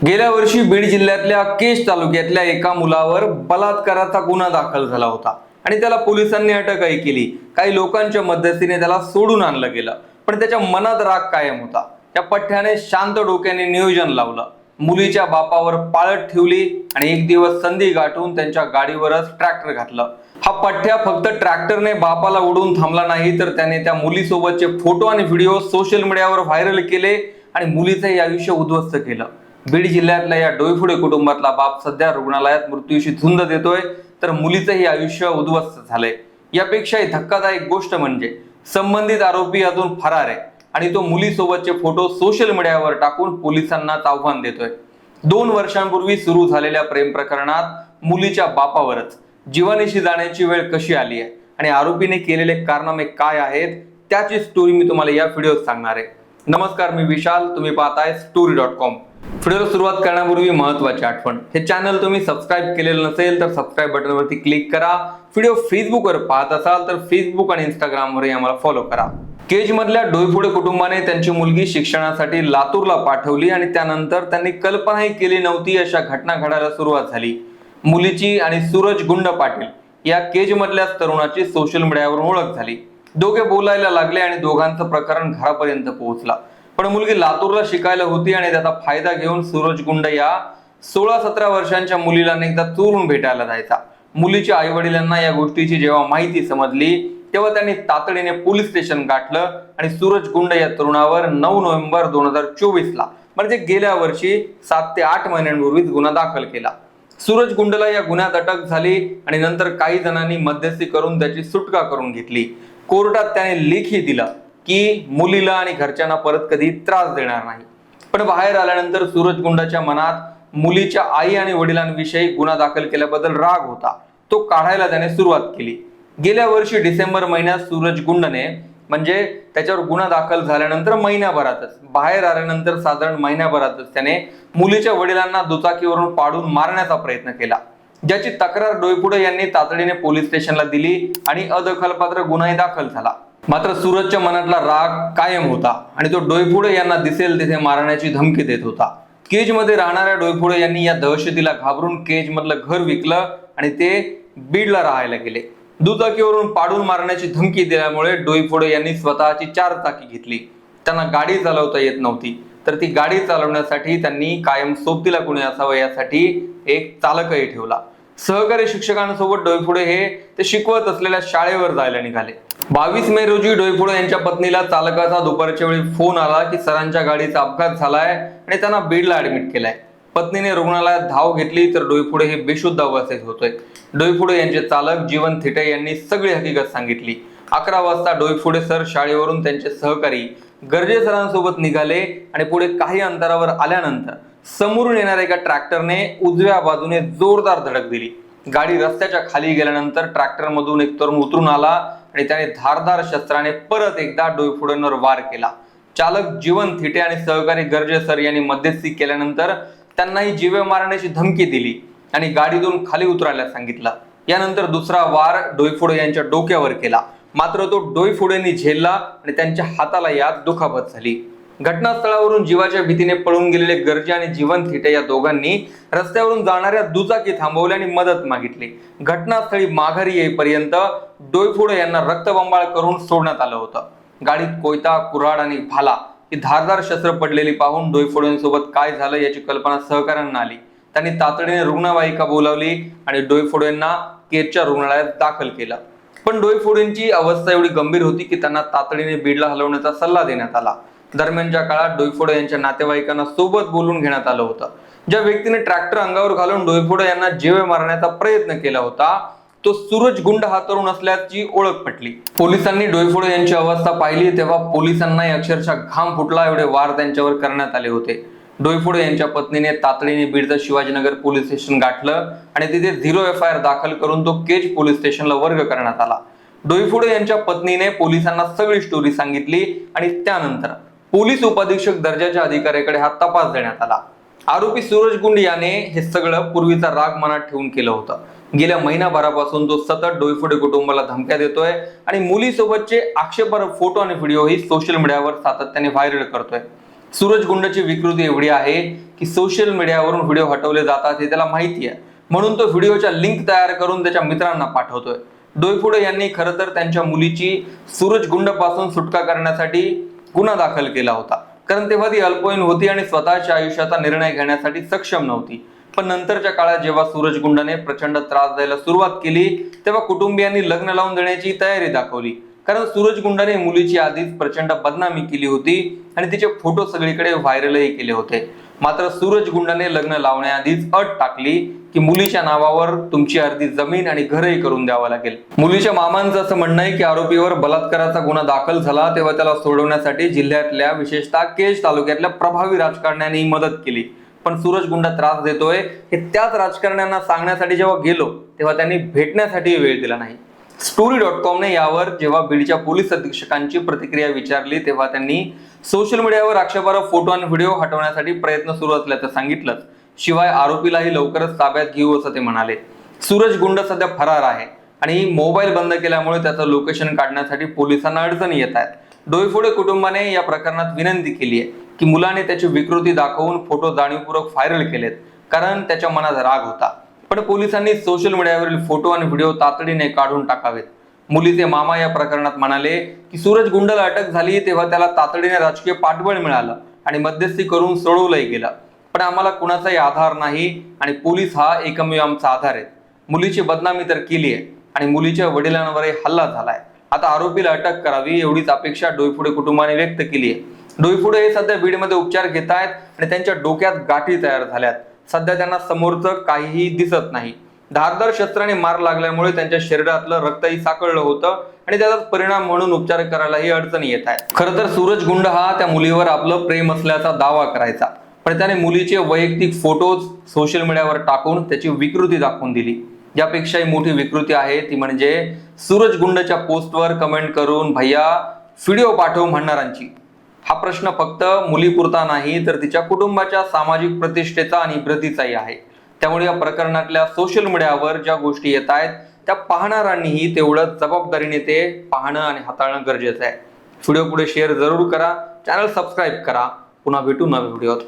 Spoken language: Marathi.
गेल्या वर्षी बीड जिल्ह्यातल्या केश तालुक्यातल्या एका मुलावर बलात्काराचा गुन्हा दाखल झाला होता आणि त्याला पोलिसांनी अटकही केली. काही लोकांच्या मध्यस्थीने त्याला सोडून आणलं गेलं पण त्याच्या मनात राग कायम होता. त्या पठ्ठ्याने शांत डोक्याने नियोजन लावलं. मुलीच्या बापावर पाळत ठेवली आणि एक दिवस संधी गाठून त्यांच्या गाडीवरच ट्रॅक्टर घातलं. हा पठ्ठ्या फक्त ट्रॅक्टरने बापाला उडून थांबला नाही तर त्याने त्या मुलीसोबतचे फोटो आणि व्हिडिओ सोशल मीडियावर व्हायरल केले आणि मुलीचंही आयुष्य उद्ध्वस्त केलं. बीड जिल्ह्यातल्या या डोईफुडे कुटुंबातला बाप सध्या रुग्णालयात मृत्यूशी झुंज देतोय. तर मुलीचंही आयुष्य उद्ध्वस्त झालंय. यापेक्षाही धक्कादायक गोष्ट म्हणजे संबंधित आरोपी अजून फरार आहे आणि तो मुलीसोबतचे फोटो सोशल मीडियावर टाकून पोलिसांनाच आव्हान देतोय. दोन वर्षांपूर्वी सुरू झालेल्या प्रेम प्रकरणात मुलीच्या बापावरच जीवानीशी जाण्याची वेळ कशी आली आहे आणि आरोपीने केलेले कारनामे काय आहेत त्याची स्टोरी मी तुम्हाला या व्हिडिओत सांगणार आहे. नमस्कार मी विशाल. तुम्ही पाहताय स्टोरी डॉट कॉम व्हिडिओला सुरुवात करण्यापूर्वी महत्वाची आठवण. हे चॅनल तुम्ही सबस्क्राईब केलेलं नसेल तर सबस्क्राईब बटनवरती क्लिक करा. व्हिडिओ फेसबुकवर पाहत असाल तर फेसबुक आणि इंस्टाग्रामवरही आम्हाला फॉलो करा. केज मधल्या डोईफोडे कुटुंबाने त्यांची मुलगी शिक्षणासाठी लातूरला पाठवली आणि त्यानंतर त्यांनी कल्पनाही केली नव्हती अशा घटना घडायला सुरुवात झाली. मुलीची आणि सूरज गुंड पाटील या केज मधल्याच तरुणाची सोशल मीडियावर ओळख झाली. दोघे बोलायला लागले आणि दोघांचं प्रकरण घरापर्यंत पोहोचला. पण मुलगी लातूरला शिकायला होती आणि त्याचा फायदा घेऊन सूरज गुंड या सोळा सतरा वर्षांच्या मुलीला अनेकदा चोरून भेटायला जायचा. मुलीच्या आई वडिलांना या गोष्टीची जेव्हा माहिती समजली तेव्हा त्यांनी तातडीने पोलीस स्टेशन गाठलं आणि सूरज गुंड या तरुणावर नऊ नोव्हेंबर दोन हजार चोवीस ला म्हणजे गेल्या वर्षी सात ते आठ महिन्यांपूर्वीच गुन्हा दाखल केला. सूरज गुंडला या गुन्ह्यात अटक झाली आणि नंतर काही जणांनी मध्यस्थी करून त्याची सुटका करून घेतली. कोर्टात त्याने लेखी दिलं. की मुलीला आणि घरच्यांना परत कधी त्रास देणार नाही. पण बाहेर आल्यानंतर सूरज गुंडाच्या मनात मुलीच्या आई आणि वडिलांविषयी गुन्हा दाखल केल्याबद्दल राग होता. तो काढायला त्याने सुरुवात केली. गेल्या वर्षी डिसेंबर महिन्यात सूरज गुंडने म्हणजे त्याच्यावर गुन्हा दाखल झाल्यानंतर महिन्याभरातच बाहेर आल्यानंतर साधारण महिन्याभरातच त्याने मुलीच्या वडिलांना दुचाकीवरून पाडून मारण्याचा प्रयत्न केला. ज्याची तक्रार डोईपुडे यांनी तातडीने पोलीस स्टेशनला दिली आणि अदखलपात्र गुन्हाही दाखल झाला. मात्र सूरजच्या मनातला राग कायम होता आणि तो डोयफुडे यांना दिसेल तिथे मारण्याची धमकी देत होता. केजमध्ये राहणाऱ्या डोईफुडे यांनी या दहशतीला घाबरून केज मधलं घर विकलं आणि ते बीडला राहायला गेले. दुचाकीवरून पाडून मारण्याची धमकी दिल्यामुळे डोईफोडे यांनी स्वतःची चार चाकी घेतली. त्यांना गाडी चालवता येत नव्हती. तर ती गाडी चालवण्यासाठी त्यांनी कायम सोबतीला कोणी असावं यासाठी एक चालकही ठेवला. सहकारी शिक्षकांसोबत डोईफोडे हे ते शिकवत असलेल्या शाळेवर जायला निघाले. बावीस मे रोजी डोईफोडे यांच्या पत्नीला चालकाचा दुपारच्या वेळी फोन आला की सरांच्या गाडीचा अपघात झालाय आणि त्यांना बीडला ऍडमिट केलाय. पत्नीने रुग्णालयात धाव घेतली तर डोईफुडे हे बेशुद्ध अवस्थेत होते डोईफुडे यांचे चालक जीवन थिटे यांनी सगळी हकीकत सांगितली. अकरा वाजता डोईफुडे सर शाळेवरून त्यांचे सहकारी गरजे सरांसोबत निघाले आणि पुढे काही अंतरावर आल्यानंतर समोरून येणाऱ्या एका ट्रॅक्टरने उजव्या बाजूने जोरदार धडक दिली. गाडी रस्त्याच्या खाली गेल्यानंतर ट्रॅक्टरमधून एक तरुण उतरून आला आणि त्याने धारदार शस्त्राने परत एकदा डोईफुडेंवर वार केला. चालक जीवन थिटे आणि सहकारी गर्जे सर यांनी मध्यस्थी केल्यानंतर त्यांनाही जीवे मारण्याची धमकी दिली आणि गाडीतून खाली उतरायला सांगितलं. यानंतर दुसरा वार डोईफोडे यांच्या डोक्यावर केला. मात्र तो डोईफोडेंनी झेलला आणि त्यांच्या हाताला यात दुखापत झाली. घटनास्थळावरून जीवाच्या भीतीने पळून गेलेले गर्जे आणि जीवन थिटे या दोघांनी रस्त्यावरून जाणाऱ्या दुचाकी थांबवल्या आणि मदत मागितली. घटनास्थळी माघारी येईपर्यंत डोईफोडे यांना रक्तबंबाळ करून सोडण्यात आलं होतं. गाडीत कोयता कुऱ्हाड आणि भाला ही धारदार शस्त्र पडलेली पाहून डोईफोडेंसोबत काय झालं याची कल्पना सहकाऱ्यांना आली. त्यांनी तातडीने रुग्णवाहिका बोलावली आणि डोईफोडेंना केरच्या रुग्णालयात दाखल केलं. पण डोईफोडेंची अवस्था एवढी गंभीर होती की त्यांना तातडीने बीडला हलवण्याचा सल्ला देण्यात आला. दरम्यानच्या काळात डोईफोडे यांच्या नातेवाईकांना सोबत बोलून घेण्यात आलं होतं ज्या व्यक्तीने ट्रॅक्टर अंगावर घालून डोईफोडे यांना जीवे मारण्याचा प्रयत्न केला होता तो सूरज गुंड हा तरुण असल्याची ओळख पटली. पोलिसांनी डोईफोडे यांची अवस्था पाहिली तेव्हा पोलिसांनाही अक्षरशः घाम फुटला एवढे वार त्यांच्यावर करण्यात आले होते. डोईफोडे यांच्या पत्नीने तातडीने बीडचं शिवाजीनगर पोलीस स्टेशन गाठलं आणि तिथे झिरो एफ आय आर दाखल करून तो केज पोलीस स्टेशनला वर्ग करण्यात आला. डोईफोडे यांच्या पत्नीने पोलिसांना सगळी स्टोरी सांगितली आणि त्यानंतर पोलीस उपाधीक्षक दर्जाच्या अधिकाऱ्याकडे हा तपास देण्यात आला. आरोपी सूरज गुंड याने हे सगळं पूर्वीचा राग मनात ठेवून केलं होतं. गेल्या महिनाभरापासून तो सतत डोईफोडे कुटुंबाला धमक्या देतोय आणि मुलीसोबतचे आक्षेपर फोटो आणि व्हिडिओ ही सोशल मीडियावर सातत्याने व्हायरल करतोय. सूरज गुंडची विकृती एवढी आहे की सोशल मीडियावरून व्हिडिओ हटवले जातात हे त्याला माहिती आहे. म्हणून तो व्हिडिओच्या लिंक तयार करून त्याच्या मित्रांना पाठवतोय. डोईफोडे यांनी खरं तर त्यांच्या मुलीची सूरज गुंडपासून सुटका करण्यासाठी गुन्हा दाखल केला होता. कारण तेव्हा ती अल्पवयीन होती आणि स्वतःच्या आयुष्याचा निर्णय घेण्यासाठी सक्षम नव्हती. पण नंतरच्या काळात जेव्हा सूरज गुंडाने प्रचंड त्रास द्यायला सुरुवात केली तेव्हा कुटुंबियांनी लग्न लावून देण्याची तयारी दाखवली. कारण सूरज गुंडाने मुलीची आधीच प्रचंड बदनामी केली होती आणि तिचे फोटो सगळीकडे व्हायरलही केले होते. मात्र सूरज गुंडाने लग्न लावण्याआधीच अट टाकली की मुलीच्या नावावर तुमची अर्धी जमीन आणि घरही करून द्यावं लागेल. मुलीच्या मामांचं असं म्हणणं आहे की आरोपीवर बलात्काराचा गुन्हा दाखल झाला तेव्हा त्याला सोडवण्यासाठी जिल्ह्यातल्या विशेषतः केज तालुक्यातल्या प्रभावी राजकारण्यांनी मदत केली. पण सूरज गुंडा त्रास देतोय हे त्याच राजकारण्यांना सांगण्यासाठी जेव्हा गेलो तेव्हा त्यांनी भेटण्यासाठी वेळ दिला नाही. स्टोरी डॉट कॉमने यावर जेव्हा बीडच्या पोलीस अधीक्षकांची प्रतिक्रिया विचारली तेव्हा त्यांनी सोशल मीडियावर आक्षेपार्ह फोटो आणि व्हिडिओ हटवण्यासाठी प्रयत्न सुरू असल्याचं सांगितलं शिवाय आरोपीलाही लवकरच ताब्यात घेऊ असं ते म्हणाले. सूरज गुंड सध्या फरार आहे आणि मोबाईल बंद केल्यामुळे त्याचं लोकेशन काढण्यासाठी पोलिसांना अडचणी येत आहेत. डोईफोडे कुटुंबाने या प्रकरणात विनंती केली आहे की मुलाने त्याची विकृती दाखवून फोटो जाणीवपूर्वक व्हायरल केलेत कारण त्याच्या मनात राग होता. पण पोलिसांनी सोशल मीडियावरील फोटो आणि व्हिडिओ तातडीने काढून टाकावेत. मुलीचे मामा या प्रकरणात म्हणाले की सूरज गुंडला अटक झाली तेव्हा त्याला तातडीने राजकीय पाठबळ मिळालं आणि मध्यस्थी करून सोडवलंही गेलं. पण आम्हाला कुणाचाही आधार नाही आणि पोलीस हा एकमेव आमचा आधार आहे. मुलीची बदनामी तर केली आहे आणि मुलीच्या वडिलांवरही हल्ला झालाय. आता आरोपीला अटक करावी एवढीच अपेक्षा डोईफुडे कुटुंबाने व्यक्त केली आहे. डोईफुडे हे सध्या बीडमध्ये उपचार घेत आहेत आणि त्यांच्या डोक्यात गाठी तयार झाल्यात. सध्या त्यांना समोरचं काहीही दिसत नाही. धारदार शस्त्राने मार लागल्यामुळे त्यांच्या शरीरातलं रक्तही साकळलं होतं आणि त्याचा परिणाम म्हणून उपचार करायलाही अडचणी येत आहे खरं तर सूरज गुंड हा त्या मुलीवर आपलं प्रेम असल्याचा दावा करायचा. पण त्याने मुलीचे वैयक्तिक फोटोज सोशल मीडियावर टाकून त्याची विकृती दाखवून दिली. यापेक्षाही मोठी विकृती आहे ती म्हणजे सूरज गुंडच्या पोस्टवर कमेंट करून भैया व्हिडिओ पाठव म्हणणारांची हा प्रश्न फक्त मुलीपुरता नाही तर तिच्या कुटुंबाच्या सामाजिक प्रतिष्ठेचा आणि इब्रतीचाही आहे. त्यामुळे या प्रकरणातल्या सोशल मीडियावर ज्या गोष्टी येत आहेत त्या पाहणाऱ्यांनीही तेवढं जबाबदारीने ते पाहणं आणि हाताळणं गरजेचं आहे. व्हिडिओ पुढे शेअर जरूर करा. चॅनल सबस्क्राईब करा. पुन्हा भेटू नव्या व्हिडिओत